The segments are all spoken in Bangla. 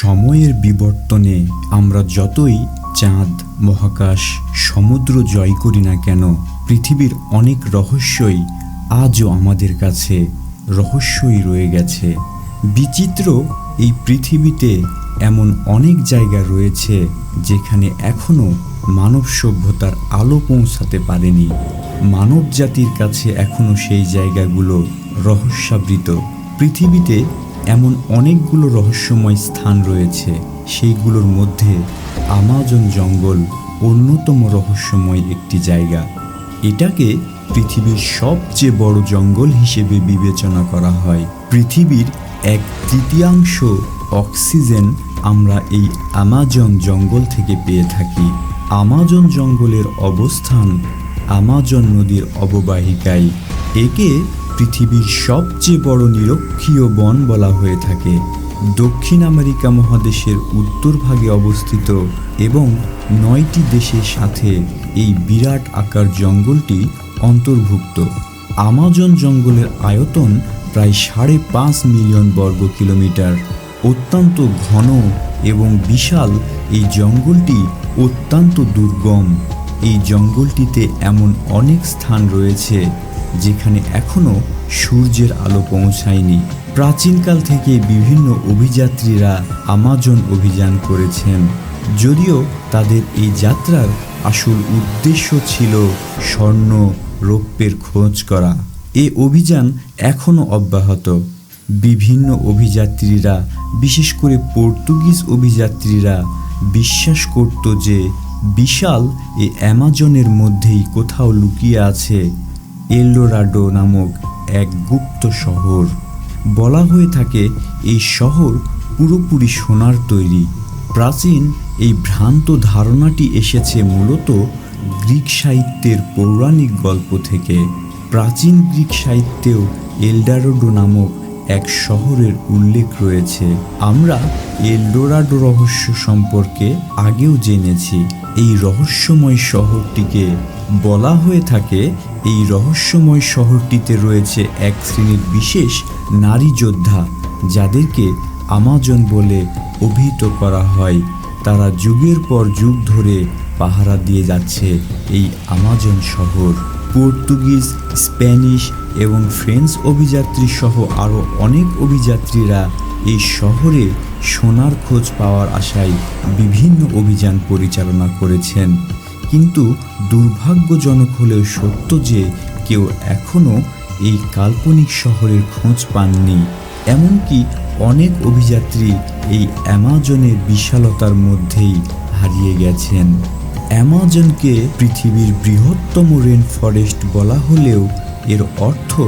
সময়ের বিবর্তনে আমরা যতই চাঁদ, মহাকাশ, সমুদ্র জয় করি না কেন, পৃথিবীর অনেক রহস্যই আজও আমাদের কাছে রহস্যই রয়ে গেছে। বিচিত্র এই পৃথিবীতে এমন অনেক জায়গা রয়েছে যেখানে এখনও মানব সভ্যতার আলো পৌঁছাতে পারেনি। মানব জাতির কাছে এখনও সেই জায়গাগুলো রহস্যাবৃত। পৃথিবীতে এমন অনেকগুলো রহস্যময় স্থান রয়েছে, সেইগুলোর মধ্যে আমাজন জঙ্গল অন্যতম রহস্যময় একটি জায়গা। এটাকে পৃথিবীর সবচেয়ে বড় জঙ্গল হিসেবে বিবেচনা করা হয়। পৃথিবীর এক তৃতীয়াংশ অক্সিজেন আমরা এই আমাজন জঙ্গল থেকে পেয়ে থাকি। আমাজন জঙ্গলের অবস্থান আমাজন নদীর অববাহিকায়। একে পৃথিবীর সবচেয়ে বড় নিরক্ষীয় বন বলা হয়ে থাকে। দক্ষিণ আমেরিকা মহাদেশের উত্তর ভাগে অবস্থিত এবং নয়টি দেশের সাথে এই বিরাট আকার জঙ্গলটি অন্তর্ভুক্ত। আমাজন জঙ্গলের আয়তন প্রায় সাড়ে পাঁচ মিলিয়ন বর্গ কিলোমিটার। অত্যন্ত ঘন এবং বিশাল এই জঙ্গলটি অত্যন্ত দুর্গম। এই জঙ্গলটিতে এমন অনেক স্থান রয়েছে যেখানে এখনও সূর্যের আলো পৌঁছায়নি। প্রাচীনকাল থেকে বিভিন্ন অভিযাত্রীরা আমাজন অভিযান করেছেন। যদিও তাদের এই যাত্রার আসল উদ্দেশ্য ছিল স্বর্ণ রৌপ্যের খোঁজ করা। এ অভিযান এখনও অব্যাহত। বিভিন্ন অভিযাত্রীরা, বিশেষ করে পর্তুগিজ অভিযাত্রীরা, বিশ্বাস করত যে বিশাল এ অ্যামাজনের মধ্যেই কোথাও লুকিয়ে আছে এলডোরাডো নামক এক গুপ্ত শহর। বলা হয়ে থাকে, এই শহর পুরোপুরি সোনার তৈরি। প্রাচীন এই ভ্রান্ত ধারণাটি এসেছে মূলত গ্রিক সাহিত্যের পৌরাণিক গল্প থেকে। প্রাচীন গ্রিক সাহিত্যেও এলডারোডো নামক এক শহরের উল্লেখ রয়েছে। আমরা এলডোরাডো রহস্য সম্পর্কে আগেও জেনেছি। এই রহস্যময় শহরটিকে বলা হয়ে থাকে এই রহস্যময় শহরটিতে রয়েছে এক শ্রেণির বিশেষ নারী যোদ্ধা, যাদেরকে আমাজন বলে অভিহিত করা হয়। তারা যুগের পর যুগ ধরে পাহারা দিয়ে যাচ্ছে এই আমাজন শহর। পর্তুগিজ, স্প্যানিশ এবং ফ্রেঞ্চ অভিযাত্রী সহ আরও অনেক অভিযাত্রীরা এই শহরে সোনার খোঁজ পাওয়ার আশায় বিভিন্ন অভিযান পরিচালনা করেছেন। কিন্তু দুর্ভাগ্যজনক হলেও সত্য যে কেউ এখনও এই কাল্পনিক শহরের খোঁজ পাননি। এমনকি অনেক অভিযাত্রী এই অ্যামাজনের বিশালতার মধ্যেই হারিয়ে গেছেন। অ্যামাজনকে পৃথিবীর বৃহত্তম রেন ফরেস্ট বলা হলেও এর অর্থ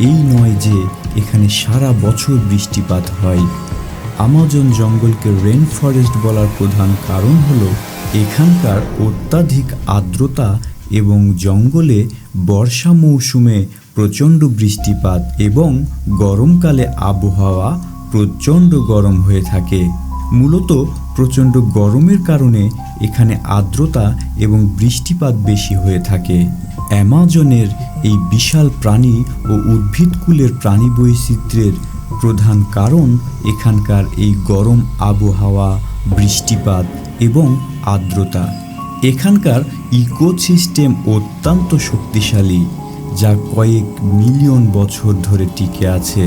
এই নয় যে এখানে সারা বছর বৃষ্টিপাত হয়। আমাজন জঙ্গলকে রেন ফরেস্ট বলার প্রধান কারণ হলো এখানকার অত্যাধিক আর্দ্রতা এবং জঙ্গলে বর্ষা মৌসুমে প্রচণ্ড বৃষ্টিপাত এবং গরমকালে আবহাওয়া প্রচণ্ড গরম হয়ে থাকে। মূলত প্রচণ্ড গরমের কারণে এখানে আর্দ্রতা এবং বৃষ্টিপাত বেশি হয়ে থাকে। অ্যামাজনের এই বিশাল প্রাণী ও উদ্ভিদকুলের প্রাণী বৈচিত্র্যের প্রধান কারণ এখানকার এই গরম আবহাওয়া, বৃষ্টিপাত এবং আর্দ্রতা। এখানকার ইকোসিস্টেম অত্যন্ত শক্তিশালী, যা কয়েক মিলিয়ন বছর ধরে টিকে আছে।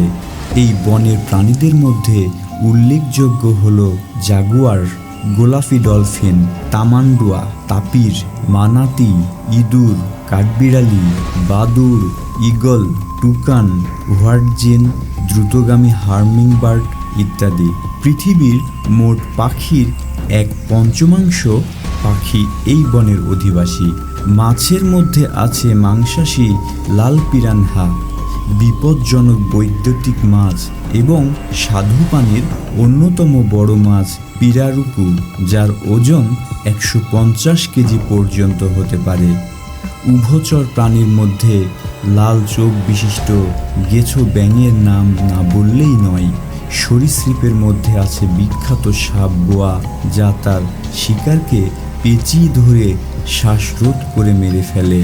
এই বনের প্রাণীদের মধ্যে উল্লেখযোগ্য হল জাগুয়ার গোলাপি ডলফিন, তামান্ডুয়া, তাপির, মানাতি, ইঁদুর, কাঠবিড়ালি বাদুর ইগল টুকান হোয়াটজিন দ্রুতগামী হার্মিংবার্ড ইত্যাদি। পৃথিবীর মোট পাখির এক পঞ্চমাংশ পাখি এই বনের অধিবাসী। মাছের মধ্যে আছে মাংসাশী, লাল পিরানহা, বিপজ্জনক বৈদ্যুতিক মাছ এবং সাধু পানির অন্যতম বড় মাছ পিরারুকু যার ওজন একশো পঞ্চাশ কেজি পর্যন্ত হতে পারে। উভচর প্রাণীর মধ্যে লাল চোখ বিশিষ্ট গেছো ব্যাঙের নাম না বললেই নয়। সরীসৃপের মধ্যে আছে বিখ্যাত সাপ বোয়া, যা তার শিকারকে পেঁচিয়ে ধরে শ্বাসরোধ করে মেরে ফেলে।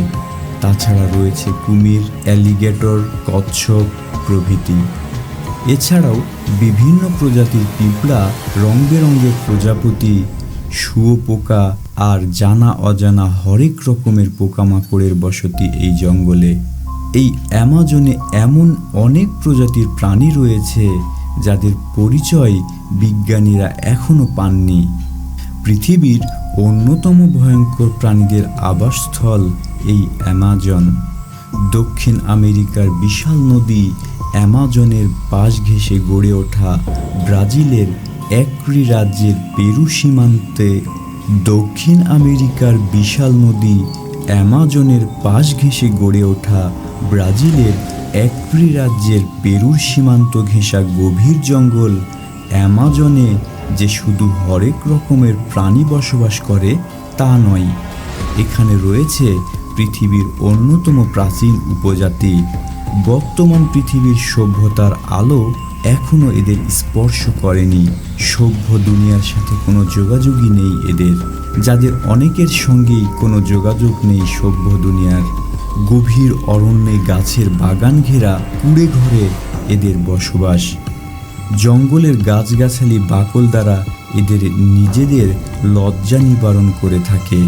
তাছাড়া রয়েছে কুমির, অ্যালিগেটর, কচ্ছপ প্রভৃতি। এছাড়াও বিভিন্ন প্রজাতির পিঁপড়া রং বেরঙের প্রজাপতি শুয়োপোকা আর জানা অজানা হরেক রকমের পোকামাকড়ের বসতি এই জঙ্গলে। এই অ্যামাজনে এমন অনেক প্রজাতির প্রাণী রয়েছে যাদের পরিচয় বিজ্ঞানীরা এখনও পাননি। পৃথিবীর অন্যতম ভয়ঙ্কর প্রাণীদের আবাসস্থল এই অ্যামাজন। দক্ষিণ আমেরিকার বিশাল নদী অ্যামাজনের পাশ ঘেঁষে গড়ে ওঠা ব্রাজিলের একরি রাজ্যের পেরু সীমান্তে। দক্ষিণ আমেরিকার বিশাল নদী অ্যামাজনের পাশ ঘেঁষে গড়ে ওঠা ব্রাজিলের একরি রাজ্যের পেরুর সীমান্ত ঘেঁষা গভীর জঙ্গল অ্যামাজনে যে শুধু হরেক রকমের প্রাণী বসবাস করে, তা নয়, এখানে রয়েছে পৃথিবীর অন্যতম প্রাচীন উপজাতি। বর্তমান পৃথিবীর সভ্যতার আলো এখনও এদের স্পর্শ করেনি। সভ্য দুনিয়ার সাথে কোনো যোগাযোগই নেই এদের, যাদের অনেকের সঙ্গেই কোনো যোগাযোগ নেই সভ্য দুনিয়ার। গভীর অরণ্যে গাছের বাগান ঘেরা কুড়ে ঘরে এদের বসবাস। জঙ্গলের গাছগাছালি বাকল দ্বারা এদের নিজেদের লজ্জা নিবারণ করে থাকে।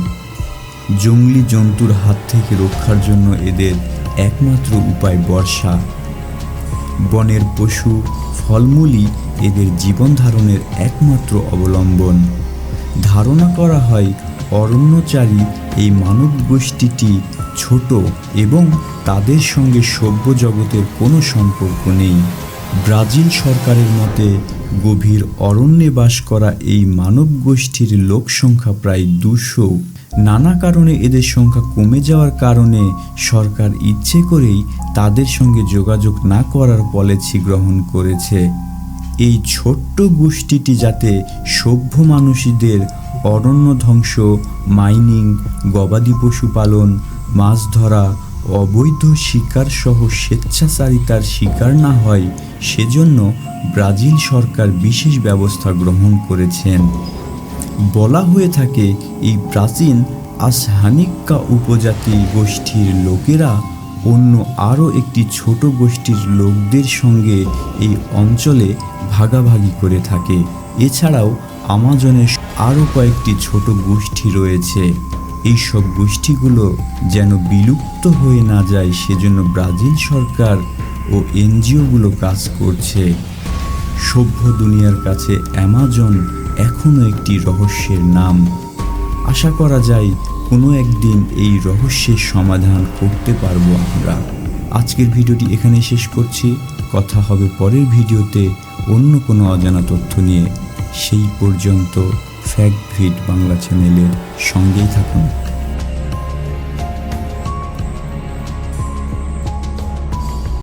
জঙ্গলি জন্তুর হাত থেকে রক্ষার জন্য এদের একমাত্র উপায় বর্ষা। বনের পশু, ফলমূলই এদের জীবন ধারণের একমাত্র অবলম্বন। ধারণা করা হয় অরণ্যচারী এই মানব গোষ্ঠীটি ছোট এবং তাদের সঙ্গে সভ্য জগতের কোনো সম্পর্ক নেই। ব্রাজিল সরকারের মতে, গভীর অরণ্যে বাস করা এই মানব গোষ্ঠীর লোক সংখ্যা প্রায় দুশো। নানা কারণে এদের সংখ্যা কমে যাওয়ার কারণে সরকার ইচ্ছে করেই তাদের সঙ্গে যোগাযোগ না করার পলিসি গ্রহণ করেছে। এই ছোট্ট গোষ্ঠীটি যাতে সভ্য মানুষদের অরণ্য ধ্বংস, মাইনিং, গবাদি পশুপালন মাছ ধরা, অবৈধ শিকার সহ স্বেচ্ছাচারিতার শিকার না হয়, সেজন্য ব্রাজিল সরকার বিশেষ ব্যবস্থা গ্রহণ করেছেন। বলা হয়ে থাকে, এই প্রাচীন আসহানিক্কা উপজাতি গোষ্ঠীর লোকেরা অন্য আরও একটি ছোট গোষ্ঠীর লোকদের সঙ্গে এই অঞ্চলে ভাগাভাগি করে থাকে। এছাড়াও আমাজনের আরও কয়েকটি ছোট গোষ্ঠী রয়েছে। এইসব গোষ্ঠীগুলো যেন বিলুপ্ত হয়ে না যায় সেজন্য ব্রাজিল সরকার ও এনজিওগুলো কাজ করছে। সভ্য দুনিয়ার কাছে অ্যামাজন এখনও একটি রহস্যের নাম। আশা করা যায় কোনো একদিন এই রহস্যের সমাধান করতে পারব আমরা। আজকের ভিডিওটি এখানে শেষ করছি। কথা হবে পরের ভিডিওতে অন্য কোনো অজানা তথ্য নিয়ে। সেই পর্যন্ত ফ্যাক্ট ভিড বাংলা চ্যানেলের সঙ্গেই থাকুন।